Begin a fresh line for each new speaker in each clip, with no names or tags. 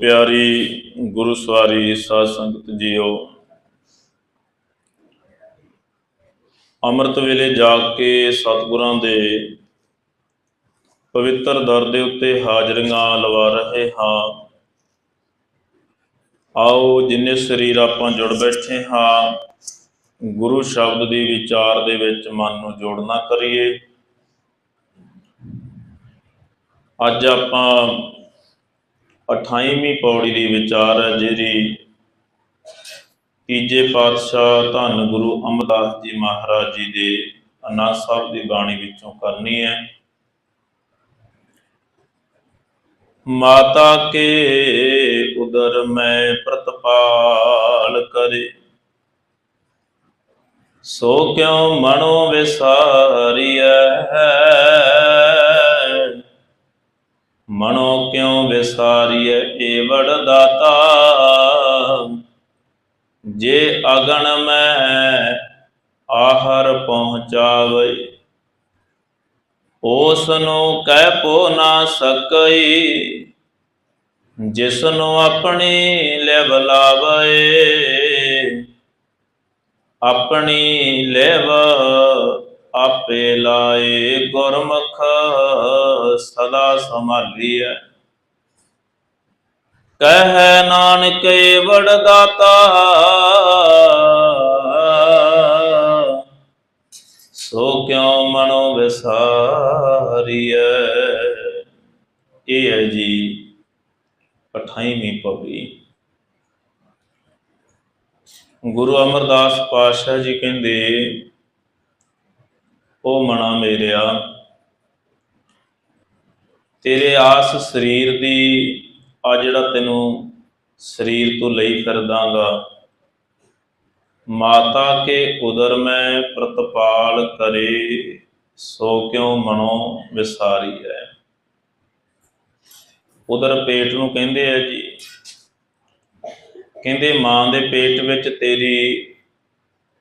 ਪਿਆਰੀ ਗੁਰੂ ਸਵਾਰੀ ਸਾਧ ਸੰਗਤ ਜੀਓ, ਅੰਮ੍ਰਿਤ ਵੇਲੇ ਜਾਗ ਕੇ ਸਤਿਗੁਰਾਂ ਦੇ ਪਵਿੱਤਰ ਦਰ ਦੇ ਉੱਤੇ ਹਾਜ਼ਰੀਆਂ ਲਵਾ ਰਹੇ ਹਾਂ। ਆਓ ਜਿੰਨੇ ਸਰੀਰ ਆਪਾਂ ਜੁੜ ਬੈਠੇ ਹਾਂ, ਗੁਰੂ ਸ਼ਬਦ ਦੀ ਵਿਚਾਰ ਦੇ ਵਿੱਚ ਮਨ ਨੂੰ ਜੋੜਨਾ ਕਰੀਏ। ਅੱਜ ਆਪਾਂ 28ਵੀਂ ਪੌੜੀ ਦੀ ਵਿਚਾਰ ਹੈ ਜਿਹੜੀ ਤੀਜੇ ਪਾਤਸ਼ਾਹ ਧੰਨ ਗੁਰੂ ਅਮਰਦਾਸ ਜੀ ਮਹਾਰਾਜ ਜੀ ਦੇ ਅਨੰਦ ਸਾਹਿਬ ਦੀ ਬਾਣੀ ਵਿੱਚੋਂ ਕਰਨੀ ਹੈ। ਮਾਤਾ ਕੇ ਉਦਰ ਮੈਂ ਪ੍ਰਤਪਾਲ ਕਰੇ, ਸੋ ਕਿਉ ਮਨੋ ਵਿਸਾਰੀਐ? ਮਨੋ ਕਿਉ ਵਿਸਾਰੀਐ ਏਵੜ ਦਾਤਾ? ਜੇ ਅਗਣ ਮੈਂ ਆਹਰ ਪਹੁੰਚਾਵੇ ਉਸ ਨੂੰ ਕਹਿ ਪੋ ਨਾ ਸਕਈ। ਜਿਸ ਨੂੰ ਆਪਣੀ ਲੈ ਬਲਾਵੇ ਆਪਣੀ ਲੈਵ ਆਪੇ ਲਾਏ ਗੁਰਮੁਖ, ਸਦਾ ਸੰਭਾਲੀਐ। ਕਹਿ ਨਾਨਕ ਵੜ ਦਾਤਾ ਸੋ ਕਿਉ ਮਨੋ ਵਿਸਾਰੀਐ? ਇਹ ਹੈ ਜੀ 28ਵੀਂ ਪੌੜੀ। ਗੁਰੂ ਅਮਰਦਾਸ ਪਾਤਸ਼ਾਹ ਜੀ ਕਹਿੰਦੇ ਉਹ ਮਨਾ ਮੇਰਿਆ। ਤੇਰੇ ਆਸ ਸਰੀਰ ਦੀ, ਆ ਜਿਹੜਾ ਤੈਨੂੰ ਸਰੀਰ ਤੋਂ ਲਈ ਫਿਰਦਾਗਾ। ਮਾਤਾ ਕੇ ਉਦਰ ਮੈਂ ਪ੍ਰਤਪਾਲ ਕਰੇ, ਸੋ ਕਿਉ ਮਨੋ ਵਿਸਾਰੀ ਹੈ ਉਦਰ ਪੇਟ ਨੂੰ ਕਹਿੰਦੇ ਆ ਜੀ। ਕਹਿੰਦੇ ਮਾਂ ਦੇ ਪੇਟ ਵਿੱਚ ਤੇਰੀ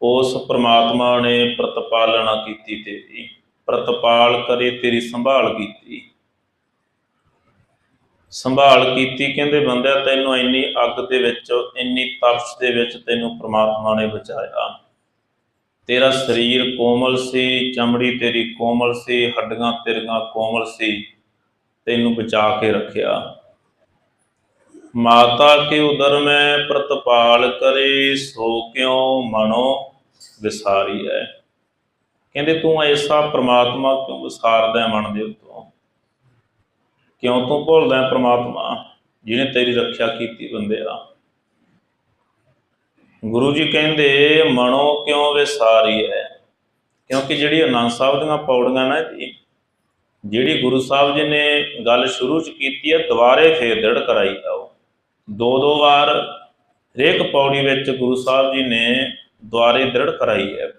ਉਸ ਪ੍ਰਮਾਤਮਾ ਨੇ ਪ੍ਰਤਪਾਲਣਾ ਕੀਤੀ ਤੇਰੀ, ਪ੍ਰਤਪਾਲ ਕਰੇ ਤੇਰੀ, ਸੰਭਾਲ ਕੀਤੀ। ਸੰਭਾਲ ਕੀਤੀ ਕਹਿੰਦੇ ਬੰਦਿਆ, ਤੈਨੂੰ ਇੰਨੀ ਅੱਗ ਦੇ ਵਿੱਚ, ਇੰਨੀ ਤਪਸ਼ ਦੇ ਵਿੱਚ ਤੈਨੂੰ ਪ੍ਰਮਾਤਮਾ ਨੇ ਬਚਾਇਆ। ਤੇਰਾ ਸਰੀਰ ਕੋਮਲ ਸੀ, ਚਮੜੀ ਤੇਰੀ ਕੋਮਲ ਸੀ, ਹੱਡੀਆਂ ਤੇਰੀਆਂ ਕੋਮਲ ਸੀ, ਤੈਨੂੰ ਬਚਾ ਕੇ ਰੱਖਿਆ। ਮਾਤਾ ਕੇ ਉਦਰ ਮੈਂ ਪ੍ਰਤਪਾਲ ਕਰੇ, ਸੋ ਕਿਉ ਮਨੋ ਵਿਸਾਰੀ ਹੈ ਕਹਿੰਦੇ ਤੂੰ ਐਸਾ ਪ੍ਰਮਾਤਮਾ ਕਿਉਂ ਵਿਸਾਰਦਾ ਹੈ ਮਨ ਦੇ ਉੱਤੋਂ? ਕਿਉਂ ਤੂੰ ਭੁੱਲਦਾ ਹੈ ਪ੍ਰਮਾਤਮਾ, ਜਿਹਨੇ ਤੇਰੀ ਰੱਖਿਆ ਕੀਤੀ ਬੰਦਿਆ ਗੁਰੂ ਜੀ ਕਹਿੰਦੇ, ਮਨੋ ਕਿਉਂ ਵਿਸਾਰੀ ਹੈ ਕਿਉਂਕਿ ਜਿਹੜੀ ਅਨੰਦ ਸਾਹਿਬ ਦੀਆਂ ਪੌੜੀਆਂ ਨਾ ਜੀ, ਜਿਹੜੀ ਗੁਰੂ ਸਾਹਿਬ ਜੀ ਨੇ ਗੱਲ ਸ਼ੁਰੂ ਚ ਕੀਤੀ ਹੈ ਦੁਬਾਰੇ ਫੇਰ ਦੜ ਕਰਾਈ ਜਾਓ। ਦੋ ਦੋ ਵਾਰ ਹਰੇਕ ਪੌੜੀ ਵਿੱਚ ਗੁਰੂ ਸਾਹਿਬ ਜੀ ਨੇ ਦੁਆਰੇ ਦ੍ਰਿੜ ਕਰਾਈ ਹੈ।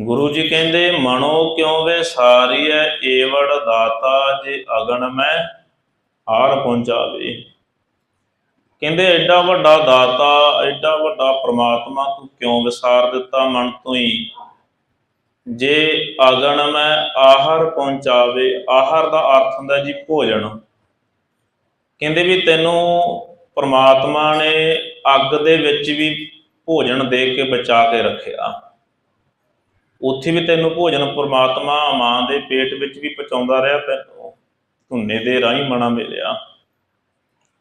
ਗੁਰੂ ਜੀ ਕਹਿੰਦੇ, ਮਨੋ ਕਿਉਂ ਵੇ ਸਾਰੀ ਹੈ ਏਵੜ ਦਾਤਾ ਜੇ ਅਗਣ ਮੈਂ ਆਰ ਪਹੁੰਚਾਵੇ। ਕਹਿੰਦੇ, ਐਡਾ ਵੱਡਾ ਦਾਤਾ, ਐਡਾ ਵੱਡਾ ਪ੍ਰਮਾਤਮਾ ਤੂੰ ਕਿਉਂ ਵਿਸਾਰ ਦਿੱਤਾ ਮਨ ਤੋਂ ਹੀ? ਜੇ ਅਗਣ ਮੈਂ ਆਹਾਰ ਪਹੁੰਚਾਵੇ। ਆਹਰ ਦਾ ਅਰਥ ਹੁੰਦਾ ਜੀ ਭੋਜਨ। ਕਹਿੰਦੇ ਵੀ ਤੈਨੂੰ ਪਰਮਾਤਮਾ ਨੇ ਅੱਗ ਦੇ ਵਿੱਚ ਵੀ ਭੋਜਨ ਦੇ ਕੇ ਬਚਾ ਕੇ ਰੱਖਿਆ। ਉੱਥੇ ਵੀ ਤੈਨੂੰ ਭੋਜਨ ਪ੍ਰਮਾਤਮਾ ਮਾਂ ਦੇ ਪੇਟ ਵਿੱਚ ਵੀ ਪਹੁੰਚਾਉਂਦਾ ਰਿਹਾ, ਤੈਨੂੰ ਧੁੰਨੇ ਦੇ ਰਾਹੀਂ ਮਣਾ ਮਿਲਿਆ।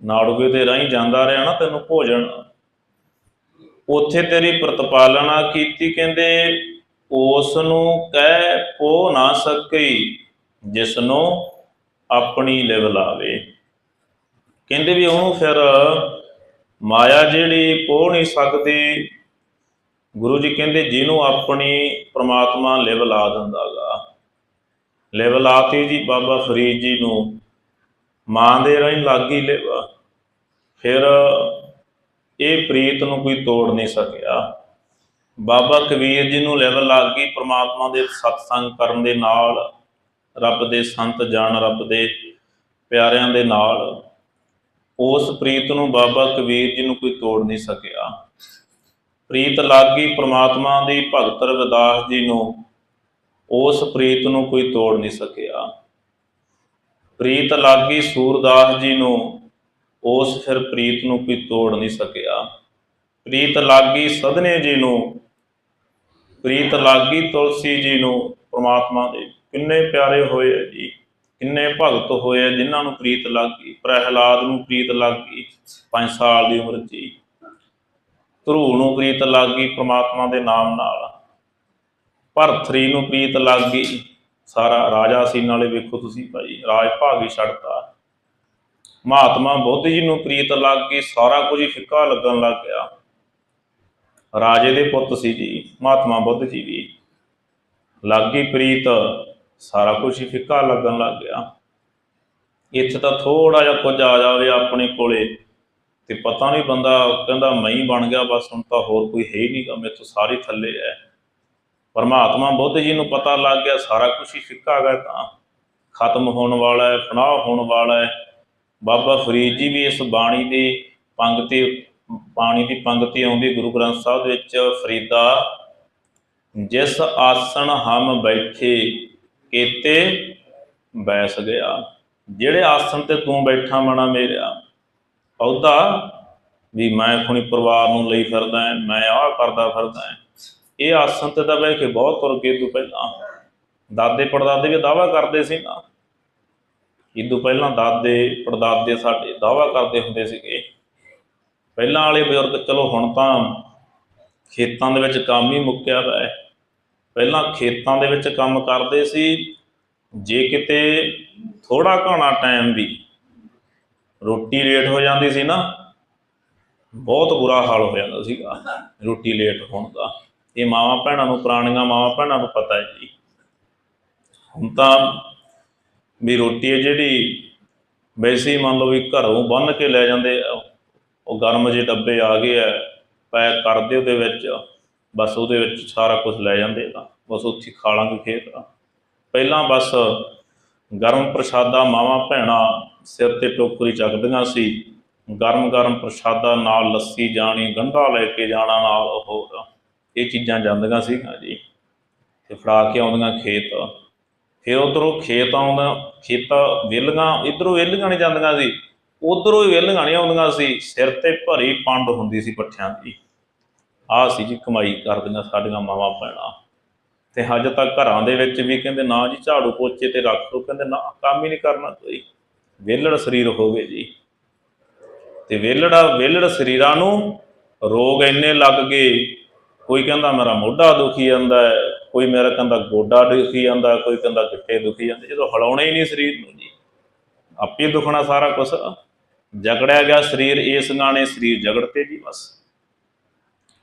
ਨਾੜੂਏ ਦੇ ਰਾਹੀਂ ਜਾਂਦਾ ਰਿਹਾ ਨਾ ਤੈਨੂੰ ਭੋਜਨ। ਉੱਥੇ ਤੇਰੀ ਪ੍ਰਤਪਾਲਣਾ ਕੀਤੀ, ਕਹਿੰਦੇ ਉਸ ਨੂੰ ਕਹਿ ਪੋ ਨਾ ਸਕਈ ਜਿਸ ਨੂੰ ਆਪਣੀ ਲਿਵ ਲਾਵੇ। ਕਹਿੰਦੇ ਵੀ ਉਹਨੂੰ ਫਿਰ ਮਾਇਆ ਜਿਹੜੀ ਪੋ ਨਹੀਂ ਸਕਦੀ, ਗੁਰੂ ਜੀ ਕਹਿੰਦੇ ਜਿਹਨੂੰ ਆਪਣੀ ਪ੍ਰਮਾਤਮਾ ਲਿਵ ਲਾ ਦਿੰਦਾਗਾ। ਲਿਵ ਲਾਤੀ ਜੀ ਬਾਬਾ ਫਰੀਦ ਜੀ ਨੂੰ, ਮਾਂ ਦੇ ਰਾਹੀਂ ਲੱਗੀ ਲਿਵ। ਫਿਰ ਇਹ ਪ੍ਰੀਤ ਨੂੰ ਕੋਈ ਤੋੜ ਨਹੀਂ ਸਕਿਆ। ਬਾਬਾ ਕਬੀਰ ਜੀ ਨੂੰ ਲਿਵ ਲੱਗ ਗਈ ਪ੍ਰਮਾਤਮਾ ਦੇ ਸਤਸੰਗ ਕਰਨ ਦੇ ਨਾਲ, ਰੱਬ ਦੇ ਸੰਤ ਜਾਣ ਰੱਬ ਦੇ ਪਿਆਰਿਆਂ ਦੇ ਨਾਲ। ਉਸ ਪ੍ਰੀਤ ਨੂੰ ਬਾਬਾ ਕਬੀਰ ਜੀ ਨੂੰ ਕੋਈ ਤੋੜ ਨਹੀਂ ਸਕਿਆ। ਪ੍ਰੀਤ ਲਾਗੀ ਪ੍ਰਮਾਤਮਾ ਦੀ ਭਗਤ ਰਵਿਦਾਸ ਜੀ ਨੂੰ ਉਸ ਪ੍ਰੀਤ ਨੂੰ ਕੋਈ ਤੋੜ ਨਹੀਂ ਸਕਿਆ। ਪ੍ਰੀਤ ਲਾਗੀ ਸੂਰਦਾਸ ਜੀ ਨੂੰ ਉਸ ਫਿਰ ਪ੍ਰੀਤ ਨੂੰ ਕੋਈ ਤੋੜ ਨਹੀਂ ਸਕਿਆ। ਪ੍ਰੀਤ ਲਾਗੀ ਸਦਨੇ ਜੀ ਨੂੰ, ਪ੍ਰੀਤ ਲਾਗੀ ਤੁਲਸੀ ਜੀ ਨੂੰ ਪ੍ਰਮਾਤਮਾ ਦੇ ਕਿੰਨੇ ਪਿਆਰੇ ਹੋਏ ਆ ਜੀ। ਕਿੰਨੇ ਭਗਤ ਹੋਏ ਜਿਨ੍ਹਾਂ ਨੂੰ ਪ੍ਰੀਤ ਲੱਗ ਗਈ, ਪ੍ਰਹਿਲਾਦ ਨੂੰ ਪ੍ਰੀਤ ਲੱਗੀ 5 ਸਾਲ ਦੀ ਉਮਰ 'ਚ ਹੀ ਧਰੂ ਨੂੰ ਪ੍ਰੀਤ ਲੱਗੀ ਪ੍ਰਮਾਤਮਾ ਦੇ ਨਾਮ ਨਾਲ। ਭਰਥਰੀ ਨੂੰ ਪ੍ਰੀਤ ਲੱਗੀ ਸਾਰਾ ਰਾਜਾ ਸੀ ਨਾਲੇ ਵੇਖੋ ਤੁਸੀਂ ਭਾਈ, ਰਾਜ ਭਾਗੀ ਹੀ ਮਹਾਤਮਾ ਬੁੱਧ ਜੀ ਨੂੰ ਪ੍ਰੀਤ ਲੱਗ ਗਈ, ਸਾਰਾ ਕੁਝ ਫਿੱਕਾ ਲੱਗਣ ਲੱਗ ਗਿਆ। ਰਾਜੇ ਦੇ ਪੁੱਤ ਸੀ ਜੀ, ਮਹਾਤਮਾ ਬੁੱਧ ਜੀ ਵੀ। ਲੱਗ ਗਈ ਪ੍ਰੀਤ। ਸਾਰਾ ਕੁਝ ਹੀ ਫਿੱਕਾ ਲੱਗਣ ਲੱਗ ਗਿਆ। ਇੱਥੇ ਤਾਂ ਥੋੜਾ ਜਿਹਾ ਕੁਝ ਆ ਜਾਵੇ ਆਪਣੇ ਕੋਲੇ ਤੇ ਪਤਾ ਨਹੀਂ ਬੰਦਾ ਕਹਿੰਦਾ ਮੈਂ ਹੀ ਬਣ ਗਿਆ, ਬਸ ਹੁਣ ਤਾਂ ਹੋਰ ਕੋਈ ਹੈ ਹੀ ਨਹੀਂਗਾ ਮੇਰੇ ਤੋਂ ਸਾਰੇ ਥੱਲੇ ਹੈ ਪਰਮਾਤਮਾ ਬੁੱਧ ਜੀ ਨੂੰ ਪਤਾ ਲੱਗ ਗਿਆ, ਸਾਰਾ ਕੁਝ ਹੀ ਫਿੱਕਾ ਗਿਆ ਤਾਂ। ਖਤਮ ਹੋਣ ਵਾਲਾ ਹੈ ਫਨਾਹ ਹੋਣ ਵਾਲਾ ਹੈ ਬਾਬਾ ਫਰੀਦ ਜੀ ਵੀ ਇਸ ਬਾਣੀ ਦੀ ਪੰਕਤੀ ਬਾਣੀ ਦੀ ਪੰਕਤੀ ਆਉਂਦੀ ਗੁਰੂ ਗ੍ਰੰਥ ਸਾਹਿਬ ਦੇ ਵਿੱਚ, ਫਰੀਦਾ, ਜਿਸ ਆਸਣ ਹਮ ਬੈਠੇ ਕੀਤੇ ਬੈਸ ਗਿਆ। ਜਿਹੜੇ ਆਸਣ ਤੇ ਤੂੰ ਬੈਠਾ ਮਣਾ ਮੇਰਾ ਉਹਦਾ ਵੀ ਮੈਂ ਖੁਣੀ ਪਰਿਵਾਰ ਨੂੰ ਲਈ ਫਿਰਦਾ ਮੈਂ ਆਹ ਕਰਦਾ ਫਿਰਦਾ ਇਹ ਆਸਣ ਤੇ ਤਾਂ ਬਹਿ ਕੇ ਬਹੁਤ ਤੁਰ ਗਏ ਤੂੰ ਪਹਿਲਾਂ। ਦਾਦੇ ਪੜਦਾਦੇ ਵੀ ਦਾਵਾ ਕਰਦੇ ਸੀ ਨਾ। ਇਦੋਂ ਪਹਿਲਾਂ ਦਾਦੇ ਪੜਦਾਦੇ ਸਾਡੇ ਦਾਵਾ ਕਰਦੇ ਹੁੰਦੇ ਸੀਗੇ। ਪਹਿਲਾਂ ਵਾਲੇ ਬਜ਼ੁਰਗ, ਚਲੋ ਹੁਣ ਤਾਂ ਖੇਤਾਂ ਦੇ ਵਿੱਚ ਕੰਮ ਹੀ ਮੁੱਕਿਆ ਹੋਇਆ ਹੈ ਪਹਿਲਾਂ ਖੇਤਾਂ ਦੇ ਵਿੱਚ ਕੰਮ ਕਰਦੇ ਸੀ। ਜੇ ਕਿਤੇ ਥੋੜਾ ਘਣਾ ਟਾਈਮ ਵੀ ਰੋਟੀ ਲੇਟ ਹੋ ਜਾਂਦੀ ਸੀ ਨਾ, ਬਹੁਤ ਬੁਰਾ ਹਾਲ ਹੋ ਜਾਂਦਾ ਸੀਗਾ ਰੋਟੀ ਲੇਟ ਹੋਣ ਦਾ। ਇਹ ਮਾਵਾਂ ਭੈਣਾਂ ਨੂੰ, ਪੁਰਾਣੀਆਂ ਮਾਵਾਂ ਭੈਣਾਂ ਨੂੰ ਪਤਾ ਹੈ ਜੀ। ਹੁਣ ਤਾਂ ਵੀ ਰੋਟੀ ਹੈ ਜਿਹੜੀ, ਵੈਸੇ ਹੀ ਮੰਨ ਲਓ ਵੀ ਘਰੋਂ ਬੰਨ ਕੇ ਲੈ ਜਾਂਦੇ ਉਹ ਗਰਮ ਜਿਹੇ ਡੱਬੇ ਆ ਗਏ ਆ, ਪੈਕ ਕਰਦੇ ਉਹਦੇ ਵਿੱਚ। ਬਸ ਉਹਦੇ ਵਿੱਚ ਸਾਰਾ ਕੁਝ ਲੈ ਜਾਂਦੇ ਆ ਬਸ ਉੱਥੇ ਹੀ ਖਾ ਲਾਂਗੇ ਖੇਤ ਆ ਪਹਿਲਾਂ ਬਸ ਗਰਮ ਪ੍ਰਸ਼ਾਦਾ ਮਾਵਾਂ ਭੈਣਾਂ ਸਿਰ ਤੇ ਟੋਕਰੀ ਚੱਕਦੀਆਂ ਸੀ। ਗਰਮ ਗਰਮ ਪ੍ਰਸ਼ਾਦਾ ਨਾਲ ਲੱਸੀ ਜਾਣੀ, ਗੰਢਾ ਲੈ ਕੇ ਜਾਣਾ ਨਾਲ ਉਹ ਇਹ ਚੀਜ਼ਾਂ ਜਾਂਦੀਆਂ ਸੀਗੀਆਂ ਜੀ। ਤੇ ਫੜਾ ਕੇ ਆਉਂਦੀਆਂ ਖੇਤ। ਫਿਰ ਉਧਰੋਂ ਖੇਤ ਆਉਂਦਾ, ਖੇਤਾਂ ਵਿਹਲੀਆਂ ਇਧਰੋਂ ਵਿਹਲੀਆਂ ਨਹੀਂ ਜਾਂਦੀਆਂ ਸੀ। ਉਧਰੋਂ ਹੀ ਵਿਹਲੀਆਂ ਨਹੀਂ ਆਉਂਦੀਆਂ ਸੀ। ਸਿਰ ਤੇ ਭਰੀ ਪੰਡ ਹੁੰਦੀ ਸੀ ਪੱਠਿਆਂ ਦੀ। ਆਹ ਸੀ ਜੀ ਕਮਾਈ ਕਰਦੀਆਂ ਸਾਡੀਆਂ ਮਾਵਾਂ ਭੈਣਾਂ ਤੇ ਹਜੇ ਤੱਕ ਘਰਾਂ ਦੇ ਵਿੱਚ ਵੀ ਕਹਿੰਦੇ ਨਾ ਜੀ ਝਾੜੂ ਪੋਚੇ ਤੇ ਰੱਖ ਲਓ, ਕਹਿੰਦੇ ਨਾ, ਕੰਮ ਹੀ ਨਹੀਂ ਕਰਨਾ ਕੋਈ। ਵਿਹਲੜ ਸਰੀਰ ਹੋ ਗਏ ਜੀ। ਤੇ ਵਿਹਲੜਾ, ਵਿਹਲੜ ਸਰੀਰਾਂ ਨੂੰ ਰੋਗ ਇੰਨੇ ਲੱਗ ਗਏ, ਕੋਈ ਕਹਿੰਦਾ ਮੇਰਾ ਮੋਢਾ ਦੁਖੀ ਜਾਂਦਾ ਹੈ, ਕੋਈ ਮੇਰਾ ਕਹਿੰਦਾ ਗੋਡਾ ਦੁਖੀ ਜਾਂਦਾ, ਕੋਈ ਕਹਿੰਦਾ ਗਿੱਟੇ ਦੁਖੀ ਜਾਂਦੇ, ਜਦੋਂ ਹਿਲਾਉਣਾ ਹੀ ਨਹੀਂ ਸਰੀਰ ਨੂੰ ਜੀ। ਆਪੇ ਦੁਖਣਾ ਸਾਰਾ ਕੁਝ ਜਕੜਿਆ ਗਿਆ ਸਰੀਰ, ਇਸ ਗਾਣੇ ਸਰੀਰ ਜਗੜਤੇ ਜੀ ਬਸ।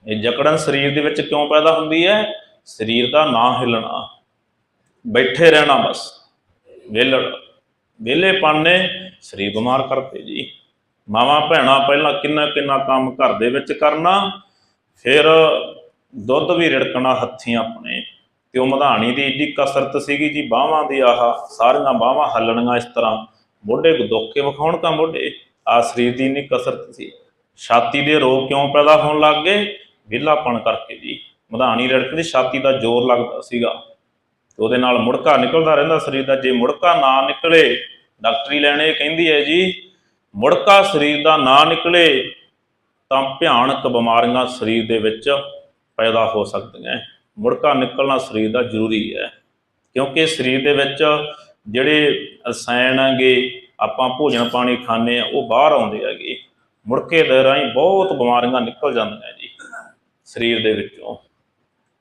ਇਹ ਜਕੜਨ ਸਰੀਰ ਦੇ ਵਿੱਚ ਕਿਉਂ ਪੈਦਾ ਹੁੰਦੀ ਹੈ? ਸਰੀਰ ਦਾ ਨਾ ਹਿਲਣਾ। ਬੈਠੇ ਰਹਿਣਾ ਬਸ। ਵਿਹਲੜ। ਵਿਹਲੇਪਨ ਨੇ ਸਰੀਰ ਬਿਮਾਰ ਕਰਤੇ ਜੀ। ਮਾਵਾਂ ਭੈਣਾਂ ਪਹਿਲਾਂ ਕਿੰਨਾ ਕਿੰਨਾ ਕੰਮ ਘਰ ਦੇ ਵਿੱਚ ਕਰਨਾ, ਫਿਰ ਦੁੱਧ ਵੀ ਰਿੜਕਣਾ ਹੱਥੀਂ ਆਪਣੇ। ਤੇ ਉਹ ਮਧਾਣੀ ਦੀ ਏਡੀ ਕਸਰਤ ਸੀਗੀ ਜੀ, ਬਾਹਾਂ ਦੀ ਆਹ, ਸਾਰੀਆਂ ਬਾਹਾਂ ਹੱਲਣੀਆਂ ਇਸ ਤਰ੍ਹਾਂ। ਮੋਢੇ ਦੁੱਖ ਕੇ ਵਿਖਾਉਣ ਤਾਂ ਮੋਢੇ ਆ ਸਰੀਰ ਦੀ ਇੰਨੀ ਕਸਰਤ ਸੀ। ਛਾਤੀ ਦੇ ਰੋਗ ਕਿਉਂ ਪੈਦਾ ਹੋਣ ਲੱਗ ਗਏ? ਵਿਹਲਾਪਣ ਕਰਕੇ ਜੀ। ਮਧਾਣੀ ਰਿੜਕਦੀ ਛਾਤੀ ਦਾ ਜ਼ੋਰ ਲੱਗਦਾ ਸੀਗਾ। ਤੇ ਉਹਦੇ ਨਾਲ ਮੁੜਕਾ ਨਿਕਲਦਾ ਰਹਿੰਦਾ ਸਰੀਰ ਦਾ। ਜੇ ਮੁੜਕਾ ਨਾ ਨਿਕਲੇ, ਡਾਕਟਰੀ ਲੈਣੇ ਕਹਿੰਦੀ ਹੈ ਜੀ, ਮੁੜਕਾ ਸਰੀਰ ਦਾ ਨਾ ਨਿਕਲੇ, ਤਾਂ ਭਿਆਨਕ ਬਿਮਾਰੀਆਂ ਸਰੀਰ ਦੇ ਵਿੱਚ ਪੈਦਾ ਹੋ ਸਕਦੀਆਂ ਮੁੜਕਾ ਨਿਕਲਣਾ ਸਰੀਰ ਦਾ ਜ਼ਰੂਰੀ ਹੈ। ਕਿਉਂਕਿ ਸਰੀਰ ਦੇ ਵਿੱਚ ਜਿਹੜੇ ਰਸਾਇਣ ਹੈਗੇ, ਆਪਾਂ ਭੋਜਨ ਪਾਣੀ ਖਾਂਦੇ ਆ ਉਹ ਬਾਹਰ ਆਉਂਦੇ ਹੈਗੇ। ਮੁੜਕੇ ਦੇ ਰਾਹੀਂ ਬਹੁਤ ਬਿਮਾਰੀਆਂ ਨਿਕਲ ਜਾਂਦੀਆਂ ਸਰੀਰ ਦੇ ਵਿੱਚੋਂ।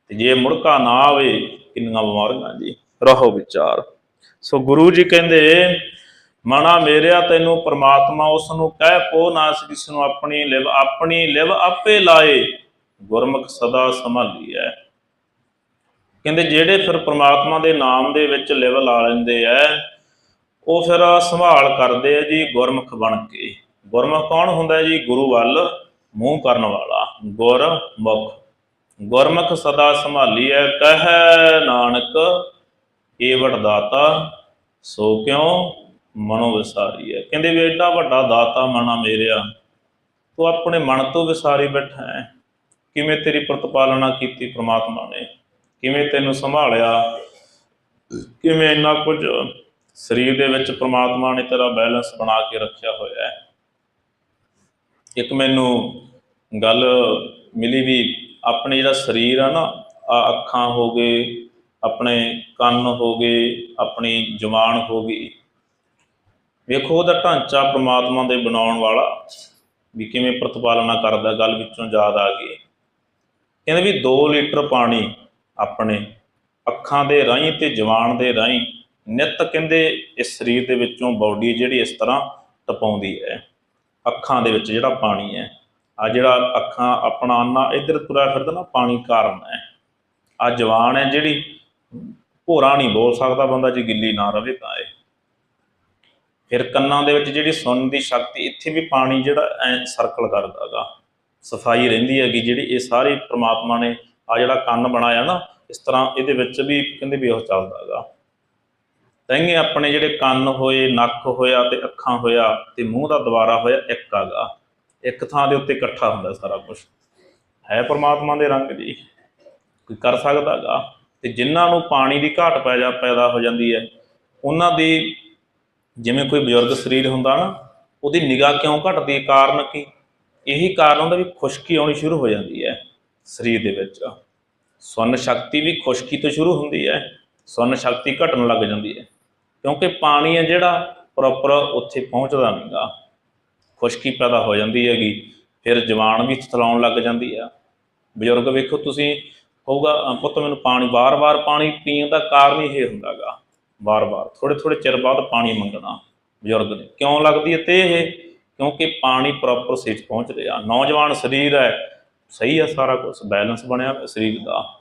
ਤੇ ਜੇ ਮੁੜਕਾ ਨਾ ਆਵੇ, ਕਿੰਨੀਆਂ ਬਿਮਾਰੀਆਂ ਜੀ? ਰਹੋ ਵਿਚਾਰ। ਸੋ ਗੁਰੂ ਜੀ ਕਹਿੰਦੇ ਮਨਾ ਮੇਰਿਆ ਤੈਨੂੰ ਪ੍ਰਮਾਤਮਾ ਉਸ ਨੂੰ ਕਹਿ, ਪੋ ਨਾਸ ਜਿਸ ਨੂੰ ਆਪਣੀ ਲਿਵ ਆਪਣੀ ਲਿਵ ਆਪੇ ਲਾਏ। ਗੁਰਮੁਖ ਸਦਾ ਸੰਭਾਲੀ ਹੈ ਕਹਿੰਦੇ, ਜਿਹੜੇ ਫਿਰ ਪ੍ਰਮਾਤਮਾ ਦੇ ਨਾਮ ਦੇ ਵਿੱਚ ਲਿਵ ਲਾ ਲੈਂਦੇ ਐ, ਉਹ ਫਿਰ ਸੰਭਾਲ ਕਰਦੇ ਆ ਜੀ ਗੁਰਮੁਖ ਬਣ ਕੇ। ਗੁਰਮੁਖ ਕੌਣ ਹੁੰਦਾ ਜੀ? ਗੁਰੂ ਵੱਲ ਮੂੰਹ ਕਰਨ ਵਾਲਾ। ਗੁਰਮੁਖ ਗੁਰਮੁਖ ਸਦਾ ਸੰਭਾਲੀਐ, ਕਹੈ ਨਾਨਕ ਏ ਵਡਦਾਤਾ ਸੋ ਕਿਉ ਮਨੋ ਵਿਸਾਰੀ ਹੈ ਕਹਿੰਦੇ ਵੀ ਐਡਾ ਵੱਡਾ ਦਾਤਾ ਮਨਾ ਮੇਰਿਆ, ਤੂੰ ਆਪਣੇ ਮਨ ਤੋਂ ਵਿਸਾਰੀ ਬੈਠਾ ਹੈ। ਕਿਵੇਂ ਤੇਰੀ ਪ੍ਰਤਪਾਲਣਾ ਕੀਤੀ ਪ੍ਰਮਾਤਮਾ ਨੇ? ਕਿਵੇਂ ਤੈਨੂੰ ਸੰਭਾਲਿਆ? ਕਿਵੇਂ ਇੰਨਾ ਕੁਝ ਸਰੀਰ ਦੇ ਵਿੱਚ ਪ੍ਰਮਾਤਮਾ ਨੇ ਤੇਰਾ ਬੈਲੈਂਸ ਬਣਾ ਕੇ ਰੱਖਿਆ ਹੋਇਆ ਹੈ। ਇੱਕ ਮੈਨੂੰ ਗੱਲ ਮਿਲੀ ਵੀ ਆਪਣੇ ਜਿਹੜਾ ਸਰੀਰ ਆ ਨਾ, ਆ ਅੱਖਾਂ ਹੋ ਗਏ, ਆਪਣੇ ਕੰਨ ਹੋ ਗਏ, ਆਪਣੀ ਜ਼ੁਬਾਨ ਹੋ ਗਈ। ਵੇਖੋ ਉਹਦਾ ਢਾਂਚਾ ਪ੍ਰਮਾਤਮਾ ਦੇ ਬਣਾਉਣ ਵਾਲਾ ਵੀ ਕਿਵੇਂ ਪ੍ਰਤਪਾਲਨਾ ਕਰਦਾ, ਗੱਲ ਵਿੱਚੋਂ ਯਾਦ ਆ ਗਈ। ਕਹਿੰਦੇ ਵੀ 2 ਲੀਟਰ ਪਾਣੀ ਆਪਣੇ ਅੱਖਾਂ ਦੇ ਰਾਹੀਂ ਤੇ ਜ਼ੁਬਾਨ ਦੇ ਰਾਹੀਂ ਨਿਤ ਕਹਿੰਦੇ ਇਸ ਸਰੀਰ ਦੇ ਵਿੱਚੋਂ ਬਾਡੀ ਜਿਹੜੀ ਇਸ ਤਰ੍ਹਾਂ ਟਪਾਉਂਦੀ ਹੈ। ਅੱਖਾਂ ਦੇ ਵਿੱਚ ਜਿਹੜਾ ਪਾਣੀ ਹੈ ਆ ਜਿਹੜਾ ਅੱਖਾਂ ਆਪਣਾ ਅੰਨਾ ਇੱਧਰ ਤੁਰਿਆ ਫਿਰਦਾ ਨਾ, ਪਾਣੀ ਕਾਰਨ ਹੈ। ਆ ਜਵਾਨ ਹੈ ਜਿਹੜੀ, ਭੋਰਾ ਨਹੀਂ ਬੋਲ ਸਕਦਾ ਬੰਦਾ ਜੇ ਗਿੱਲੀ ਨਾ ਰਵੇ ਤਾਂ ਇਹ। ਫਿਰ ਕੰਨਾਂ ਦੇ ਵਿੱਚ ਜਿਹੜੀ ਸੁਣਨ ਦੀ ਸ਼ਕਤੀ, ਇੱਥੇ ਵੀ ਪਾਣੀ ਜਿਹੜਾ ਐ ਸਰਕਲ ਕਰਦਾਗਾ ਸਫ਼ਾਈ ਰਹਿੰਦੀ ਹੈਗੀ ਜਿਹੜੀ, ਇਹ ਸਾਰੇ ਪ੍ਰਮਾਤਮਾ ਨੇ ਆ ਜਿਹੜਾ ਕੰਨ ਬਣਾਇਆ ਨਾ, ਇਸ ਤਰ੍ਹਾਂ ਇਹਦੇ ਵਿੱਚ ਵੀ ਕਹਿੰਦੇ ਵੀ ਉਹ ਚੱਲਦਾਗਾ ਤੈਂਗੇ ਆਪਣੇ ਜਿਹੜੇ ਕੰਨ ਹੋਏ, ਨੱਕ ਹੋਇਆ ਤੇ ਅੱਖਾਂ ਹੋਇਆ ਤੇ ਮੂੰਹ ਦਾ ਦੁਆਰਾ ਹੋਇਆ ਇੱਕ ਆਗਾ ਇੱਕ ਥਾਂ ਦੇ ਉੱਤੇ ਇਕੱਠਾ ਹੁੰਦਾ ਸਾਰਾ ਕੁਝ ਹੈ ਪਰਮਾਤਮਾ ਦੇ ਰੰਗ ਜੀ ਕੋਈ ਕਰ ਸਕਦਾਗਾ ਤੇ ਜਿਨ੍ਹਾਂ ਨੂੰ ਪਾਣੀ ਦੀ ਘਾਟ ਪੈ ਜਾ ਪੈਦਾ ਹੋ ਜਾਂਦੀ ਹੈ, ਉਹਨਾਂ ਦੀ ਜਿਵੇਂ ਕੋਈ ਬਜ਼ੁਰਗ ਸਰੀਰ ਹੁੰਦਾ ਨਾ, ਉਹਦੀ ਨਿਗਾਹ ਕਿਉਂ ਘਟਦੀ ਹੈ? ਕਾਰਨ ਕੀ? ਇਹੀ ਕਾਰਨ ਹੁੰਦਾ ਵੀ ਖੁਸ਼ਕੀ ਆਉਣੀ ਸ਼ੁਰੂ ਹੋ ਜਾਂਦੀ ਹੈ ਸਰੀਰ ਦੇ ਵਿੱਚ। ਸੁੰਨ ਸ਼ਕਤੀ ਵੀ ਖੁਸ਼ਕੀ ਤੋਂ ਸ਼ੁਰੂ ਹੁੰਦੀ ਹੈ, ਸੁੰਨ ਸ਼ਕਤੀ ਘਟਣ ਲੱਗ ਜਾਂਦੀ ਹੈ। ਕਿਉਂਕਿ ਪਾਣੀ ਹੈ ਜਿਹੜਾ, ਪ੍ਰੋਪਰ ਉੱਥੇ ਪਹੁੰਚਦਾ ਨਹੀਂਗਾ ਖੁਸ਼ਕੀ ਪੈਦਾ ਹੋ ਜਾਂਦੀ ਹੈਗੀ, ਫਿਰ ਜਵਾਨ ਵੀ ਥਲਾਉਣ ਲੱਗ ਜਾਂਦੀ ਆ। ਬਜ਼ੁਰਗ ਵੇਖੋ ਤੁਸੀਂ, ਕਹੂਗਾ ਪੁੱਤ ਮੈਨੂੰ ਪਾਣੀ, ਵਾਰ-ਵਾਰ ਪਾਣੀ ਪੀਣ ਦਾ ਕਾਰਨ ਹੀ ਇਹ ਹੁੰਦਾਗਾ। ਵਾਰ-ਵਾਰ ਥੋੜੇ-ਥੋੜੇ ਚਿਰ ਬਾਅਦ ਪਾਣੀ ਮੰਗਣਾ ਬਜ਼ੁਰਗ ਨੇ। ਕਿਉਂ ਲੱਗਦੀ ਹੈ ਤੇ ਇਹ? ਕਿਉਂਕਿ ਪਾਣੀ ਪ੍ਰੋਪਰ ਸੇਚ ਪਹੁੰਚ ਰਿਹਾ। ਨੌਜਵਾਨ ਸਰੀਰ ਹੈ, ਸਹੀ ਹੈ ਸਾਰਾ ਕੁਝ ਬੈਲੈਂਸ ਬਣਿਆ ਸਰੀਰ ਦਾ।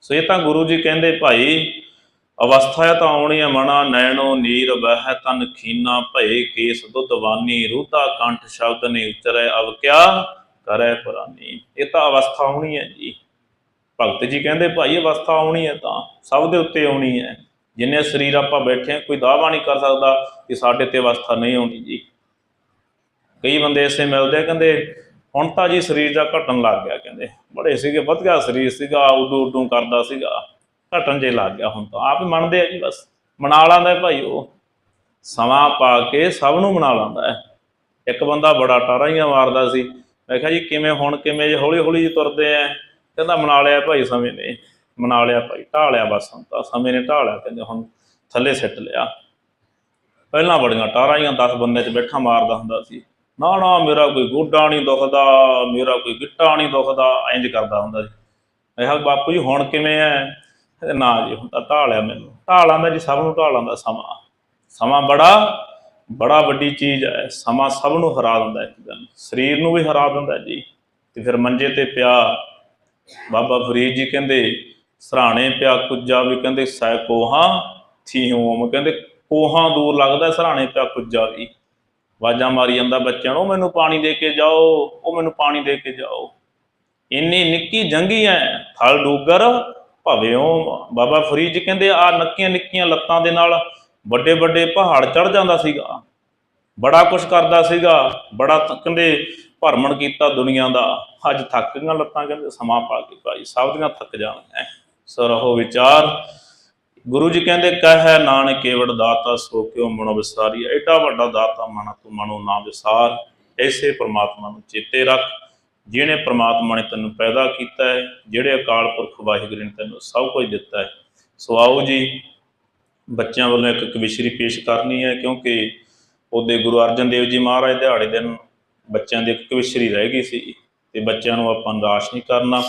ਸੋ ਇਹ ਤਾਂ ਗੁਰੂ ਜੀ ਕਹਿੰਦੇ, ਭਾਈ ਅਵਸਥਾ ਤਾਂ ਆਉਣੀ ਹੈ ਮਣਾ ਨੈਣੋ ਨੀਰ ਬਹਿ ਤਨ ਖੀਨਾ ਭਏ ਕੇਸ ਦੁੱਧਵਾਨੀ ਰੂਤਾ ਕੰਠ ਸ਼ਬਦ ਨੇ ਉਚਰੈ ਅਵ ਕਿਆ ਕਰੈ ਪੁਰਾਨੀ ਇਹ ਤਾਂ ਅਵਸਥਾ ਆਉਣੀ ਹੈ ਜੀ। ਭਗਤ ਜੀ ਕਹਿੰਦੇ, ਭਾਈ, ਅਵਸਥਾ ਆਉਣੀ ਹੈ ਤਾਂ, ਸਭ ਦੇ ਉੱਤੇ ਆਉਣੀ ਹੈ। ਜਿੰਨੇ ਸਰੀਰ ਆਪਾਂ ਬੈਠੇ ਹਾਂ, ਕੋਈ ਦਾਅਵਾ ਨਹੀਂ ਕਰ ਸਕਦਾ ਕਿ ਸਾਡੇ ਤੇ ਅਵਸਥਾ ਨਹੀਂ ਆਉਣੀ ਜੀ। ਕਈ ਬੰਦੇ ਐਸੇ ਮਿਲਦੇ ਆ, ਕਹਿੰਦੇ, ਹੁਣ ਤਾਂ ਜੀ ਸਰੀਰ ਦਾ ਘਟਣ ਲੱਗ ਗਿਆ। ਕਹਿੰਦੇ, ਬੜੇ ਸੀਗੇ, ਵਧੀਆ ਸਰੀਰ ਸੀਗਾ ਉਡੂ ਉਡੂ ਕਰਦਾ ਸੀਗਾ। ਘਟਣ ਜੇ ਲੱਗ ਗਿਆ ਹੁਣ ਤਾਂ। ਆਪ ਮੰਨਦੇ ਆ ਜੀ ਬਸ। ਮਨਾ ਲਾਂਦਾ ਭਾਈ ਉਹ। ਸਮਾਂ ਪਾ ਕੇ ਸਭ ਨੂੰ ਮਨਾ ਲਾਂਦਾ ਹੈ। ਇੱਕ ਬੰਦਾ ਬੜਾ ਟਾਰਾਈਆਂ ਮਾਰਦਾ ਸੀ। ਮੈਂ ਕਿਹਾ ਜੀ, ਕਿਵੇਂ ਹੁਣ ਕਿਵੇਂ ਜੇ ਹੌਲੀ ਹੌਲੀ ਜੀ ਤੁਰਦੇ ਆ? ਕਹਿੰਦਾ, ਮਨਾ ਲਿਆ ਭਾਈ, ਸਮੇਂ ਨੇ। ਮਨਾ ਲਿਆ ਭਾਈ, ਢਾਹ ਲਿਆ ਬਸ ਹੁਣ ਤਾਂ। ਸਮੇਂ ਨੇ ਢਾਲਿਆ ਕਹਿੰਦੇ ਹੁਣ ਥੱਲੇ ਸਿੱਟ ਲਿਆ। ਪਹਿਲਾਂ ਬੜੀਆਂ ਟਾਰਾਂ ਹੀ 10 ਬੰਦੇ 'ਚ ਬੈਠਾ ਮਾਰਦਾ ਹੁੰਦਾ ਸੀ। ਨਾ ਨਾ, ਮੇਰਾ ਕੋਈ ਗੋਡਾ ਨਹੀਂ ਦੁਖਦਾ, ਮੇਰਾ ਕੋਈ ਗਿੱਟਾ ਨਹੀਂ ਦੁਖਦਾ ਇੰਜ ਕਰਦਾ ਹੁੰਦਾ ਸੀ। ਮੈਂ ਕਿਹਾ, ਬਾਪੂ ਜੀ, ਹੁਣ ਕਿਵੇਂ ਐ ਕਹਿੰਦੇ ਨਾ ਜੀ ਹੁਣ ਤਾਂ ਢਾਲਿਆ ਮੈਨੂੰ। ਢਾਲਾਂ ਦਾ ਜੀ ਸਭ ਨੂੰ ਢਾਹ ਲਾਂਦਾ ਸਮਾਂ। ਸਮਾਂ ਬੜਾ ਬੜਾ ਵੱਡੀ ਚੀਜ਼ ਹੈ। ਸਮਾਂ ਸਭ ਨੂੰ ਹਰਾ ਦਿੰਦਾ ਇੱਕ ਦਿਨ। ਸਰੀਰ ਨੂੰ ਵੀ ਹਰਾ ਦਿੰਦਾ ਜੀ। ਤੇ ਫਿਰ ਮੰਜੇ ਤੇ ਪਿਆ, ਬਾਬਾ ਫਰੀਦ ਜੀ ਕਹਿੰਦੇ, ਸਰਾਣੇ ਪਿਆ ਕੁੱਜਾ ਵੀ ਕਹਿੰਦੇ ਸੈ ਕੋਹਾਂ ਥੀ ਹੋਮ ਕਹਿੰਦੇ, ਕੋਹਾਂ ਦੂਰ ਲੱਗਦਾ ਸਰਾਣੇ ਪਿਆ ਕੁੱਜਾ ਵੀ। ਵਾਜਾਂ ਮਾਰੀ ਜਾਂਦਾ ਬੱਚਿਆਂ ਨੂੰ, "ਉਹ ਮੈਨੂੰ ਪਾਣੀ ਦੇ ਕੇ ਜਾਓ, ਉਹ ਮੈਨੂੰ ਪਾਣੀ ਦੇ ਕੇ ਜਾਓ। ਇੰਨੀ ਨਿੱਕੀ ਜੰਗੀ ਐ ਥਲ ਡੂਗਰ ਭਵਿਓ ਬਾਬਾ ਫਰੀਦ ਜੀ ਕਹਿੰਦੇ ਆ ਨੱਕੀਆਂ ਨਿੱਕੀਆਂ ਲੱਤਾਂ ਦੇ ਨਾਲ ਵੱਡੇ ਵੱਡੇ ਪਹਾੜ ਚੜ ਜਾਂਦਾ ਸੀਗਾ। ਬੜਾ ਕੁਝ ਕਰਦਾ ਸੀਗਾ, ਬੜਾ ਤ- ਕਹਿੰਦੇ ਭਰਮਣ ਕੀਤਾ ਦੁਨੀਆ ਦਾ। ਅੱਜ ਥੱਕ ਗਈਆਂ ਲੱਤਾਂ, ਕਹਿੰਦੇ ਸਮਾਂ ਪਾ ਕੇ ਭਾਈ, ਸਭ ਦੀਆਂ ਥੱਕ ਜਾਣਗੀਆਂ ਸੋ ਰਹੋ ਵਿਚਾਰ। ਗੁਰੂ ਜੀ ਕਹਿੰਦੇ, ਕਹਿ ਨਾਨਕ ਕੇਵੜ ਦਾਤਾ ਸੋ ਕਿਉ ਮਨੋ ਵਿਸਾਰੀ। ਐਡਾ ਵੱਡਾ ਦਾਤਾ ਮਨ ਤੂੰ ਮਨੋ ਨਾ ਵਿਸਾਰ। ਐਸੇ ਪ੍ਰਮਾਤਮਾ ਨੂੰ ਚੇਤੇ ਰੱਖ। ਜਿਹਨੇ ਪ੍ਰਮਾਤਮਾ ਨੇ ਤੈਨੂੰ ਪੈਦਾ ਕੀਤਾ ਹੈ, ਜਿਹੜੇ ਅਕਾਲ ਪੁਰਖ ਵਾਹਿਗੁਰੂ ਨੇ ਤੈਨੂੰ ਸਭ ਕੁਝ ਦਿੱਤਾ ਹੈ। ਸੋ ਆਓ ਜੀ, ਬੱਚਿਆਂ ਵੱਲੋਂ ਇੱਕ ਕਵਿਸ਼ਰੀ ਪੇਸ਼ ਕਰਨੀ ਹੈ, ਕਿਉਂਕਿ ਉਹਦੇ ਗੁਰੂ ਅਰਜਨ ਦੇਵ ਜੀ ਮਹਾਰਾਜ ਦਿਹਾੜੇ ਦਿਨ ਬੱਚਿਆਂ ਦੀ ਇੱਕ ਕਵਿਸ਼ਰੀ ਰਹਿ ਗਈ ਸੀ ਤੇ ਬੱਚਿਆਂ ਨੂੰ ਆਪਾਂ ਨਿਰਾਸ਼ ਨਹੀਂ ਕਰਨਾ।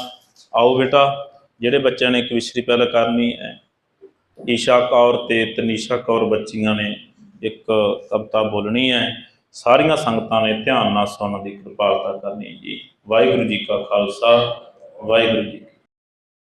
ਆਓ ਬੇਟਾ, ਜਿਹੜੇ ਬੱਚਿਆਂ ਨੇ ਕਵਿਸ਼ਰੀ ਪਹਿਲਾਂ ਕਰਨੀ ਹੈ, ਈਸ਼ਾ ਕੌਰ ਤੇ ਤਨੀਸ਼ਾ ਕੌਰ ਬੱਚੀਆਂ ਨੇ ਇੱਕ ਕਵਿਤਾ ਬੋਲਣੀ ਹੈ। ਸਾਰੀਆਂ ਸੰਗਤਾਂ ਨੇ ਧਿਆਨ ਨਾਲ ਸੁਣਨ ਦੀ ਕਿਰਪਾਲਤਾ ਕਰਨੀ ਜੀ। ਵਾਹਿਗੁਰੂ ਜੀ ਕਾ ਖਾਲਸਾ, ਵਾਹਿਗੁਰੂ ਜੀ